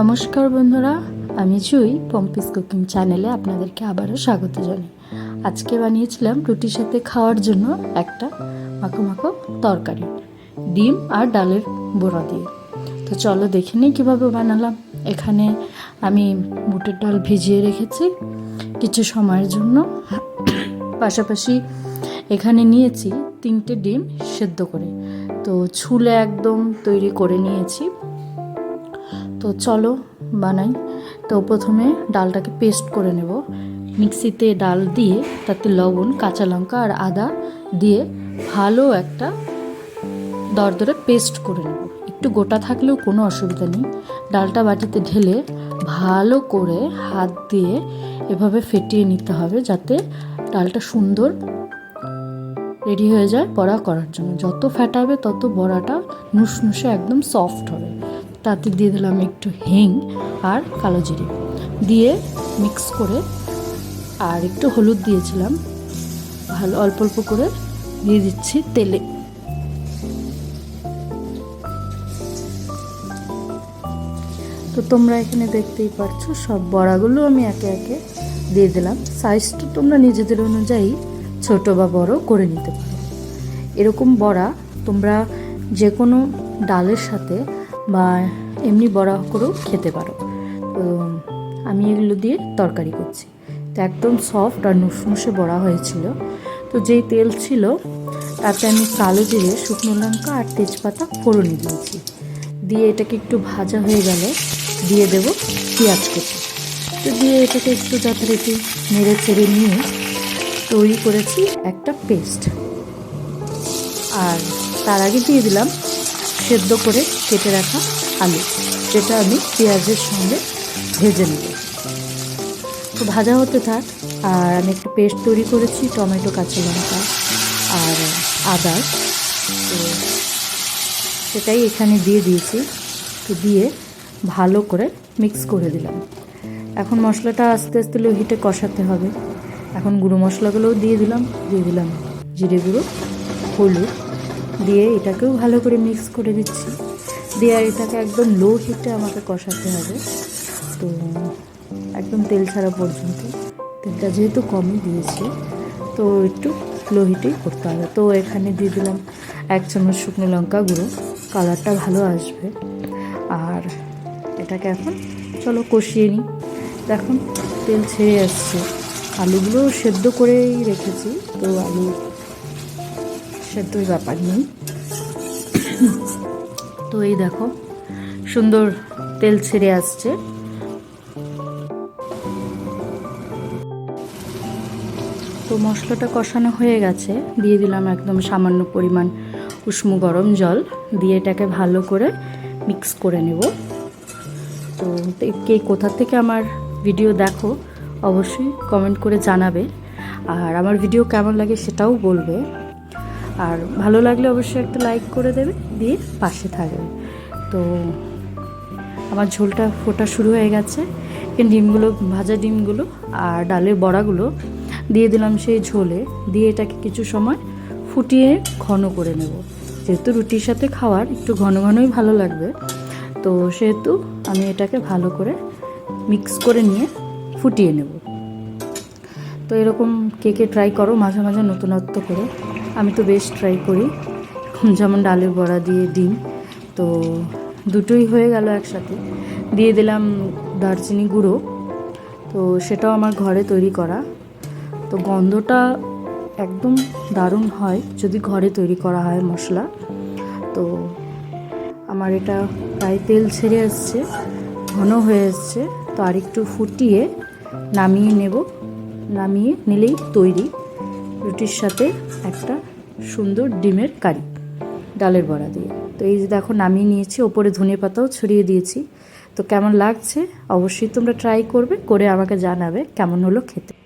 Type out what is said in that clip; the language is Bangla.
নমস্কার বন্ধুরা, আমি জুই, পম্পিস কুকিং চ্যানেলে আপনাদেরকে আবারও স্বাগত জানাই। আজকে বানিয়েছিলাম রুটির সাথে খাওয়ার জন্য একটা মাখো মাখো তরকারি, ডিম আর ডালের বড়া দিয়ে। তো চলো দেখে নিই কীভাবে বানালাম। এখানে আমি বুটের ডাল ভিজিয়ে রেখেছি কিছু সময়ের জন্য। পাশাপাশি এখানে নিয়েছি তিনটে ডিম সেদ্ধ করে। তো ছুলে একদম তৈরি করে নিয়েছি। তো চলো বানাই। তো প্রথমে ডালটাকে পেস্ট করে নেব। মিক্সিতে ডাল দিয়ে তাতে লবণ, কাঁচা লঙ্কা আর আদা দিয়ে ভালো একটা দরদরে পেস্ট করে নেব। একটু গোটা থাকলেও কোনো অসুবিধা নেই। ডালটা বাটিতে ঢেলে ভালো করে হাত দিয়ে এভাবে ফেটিয়ে নিতে হবে যাতে ডালটা সুন্দর রেডি হয়ে যায় বড়া করার জন্য। যত ফ্যাটাবে তত বড়াটা নুসনুসে একদম সফট হবে। তাতে দিয়ে দিলাম একটু হিং আর কালো জিরে। দিয়ে মিক্স করে আর একটু হলুদ দিয়েছিলাম। ভালো অল্প অল্প করে দিয়ে দিচ্ছি তেলে। তো তোমরা এখানে দেখতেই পাচ্ছো সব বড়াগুলো আমি একে একে দিয়ে দিলাম। সাইজটা তোমরা নিজেদের অনুযায়ী ছোট বা বড় করে নিতে পারো। এরকম বড়া তোমরা যে কোনো ডালের সাথে বা এমনি বড়া করেও খেতে পারো। তো আমি এগুলো দিয়ে তরকারি করছি। তো একদম সফট আর নুসমুসে বড়া হয়েছিল। তো যেই তেল ছিল, তাতে আমি কালো জিরে, শুকনো লঙ্কা আর তেজপাতা ফোড়নে দিয়েছি। দিয়ে এটাকে একটু ভাজা হয়ে গেলে দিয়ে দেব পেঁয়াজ কেটে তো দিয়ে এটাকে একটু যথারীতি নেড়ে চেড়ে নিয়ে তৈরি করেছি একটা পেস্ট আর তার আগে দিয়ে দিলাম সেদ্ধ করে কেটে রাখা আলু, যেটা আমি পেঁয়াজের সঙ্গে ভেজে নেব। তো ভাজা হতে থাক, আর আমি একটা পেস্ট তৈরি করেছি, টমেটো, কাঁচা লঙ্কা আর আদা। তো সেটাই এখানে দিয়ে দিয়েছি, তো দিয়ে ভালো করে মিক্স করে দিলাম। এখন মশলাটা আস্তে আস্তে লো হিটে কষাতে হবে। এখন গুঁড়ো মশলাগুলোও দিয়ে দিলাম দিয়ে দিলাম জিরে গুঁড়ো, হলুদ দিয়ে এটাকেও ভালো করে মিক্স করে দিচ্ছি দিয়ে আর এটাকে একদম লো হিটে আমাকে কষাতে হবে। তো একদম তেল ছাড়া পর্যন্ত। তেলটা যেহেতু কমই দিয়েছি, তো একটু লো হিটেই করতে হবে। তো এখানে দিয়ে দিলাম এক চামচ শুকনো লঙ্কা গুঁড়ো। কালারটা ভালো আসবে। আর এটাকে এখন চলো কষিয়ে নিই। দেখুন তেল ছেড়ে আসছে। আলুগুলো সেদ্ধ করেই রেখেছি। তো আলু সেদ্ধর ব্যাপার নেই তো এই দেখো, সুন্দর তেল ছেড়ে আসছে। তো মশলাটা কষানো হয়ে গেছে, দিয়ে দিলাম একদম সামান্য পরিমাণ উষ্ণ গরম জল, দিয়ে এটাকে ভালো করে মিক্স করে নেব। তো কে কোথা থেকে আমার ভিডিও দেখো, অবশ্যই কমেন্ট করে জানাবে। আর আমার ভিডিও কেমন লাগে সেটাও বলবে। আর ভালো লাগলে অবশ্যই একটা লাইক করে দেবে, দিয়ে পাশে থাকবে। তো আমার ঝোলটা, ফোটা শুরু হয়ে গেছে। ডিমগুলো, ভাজা ডিমগুলো আর ডালের বড়াগুলো দিয়ে দিলাম সেই ঝোলে। দিয়ে এটাকে কিছু সময় ফুটিয়ে ঘন করে নেব। যেহেতু রুটির সাথে খাওয়ার একটু ঘন ঘনই ভালো লাগবে, তো সেহেতু আমি এটাকে ভালো করে মিক্স করে নিয়ে ফুটিয়ে নেব। তো এরকম কেকে ট্রাই করো, মাঝে মাঝে নতুনত্ব করে আমি তো বেশ ট্রাই করি। যেমন ডালের বড়া দিয়ে ডিম। তো দুটোই হয়ে গেল একসাথে। দিয়ে দিলাম দারচিনি গুঁড়ো। তো সেটাও আমার ঘরে তৈরি করা। তো গন্ধটা একদম দারুণ হয় যদি ঘরে তৈরি করা হয় মশলা। তো আমার এটা প্রায় তেল ছেড়ে আসছে ঘন হয়ে এসছে। তো আর একটু ফুটিয়ে নামিয়ে নেব। নামিয়ে নিলেই তৈরি। রুটির সাথে একটা সুন্দর ডিমের কারি, ডালের বড়া দিয়ে। তো এই যে দেখো, নামিয়ে নিয়েছি, ওপরে ধনে পাতাও ছড়িয়ে দিয়েছি। তো কেমন লাগছে? অবশ্যই তোমরা ট্রাই করবে, করে আমাকে জানাবে কেমন হলো খেতে।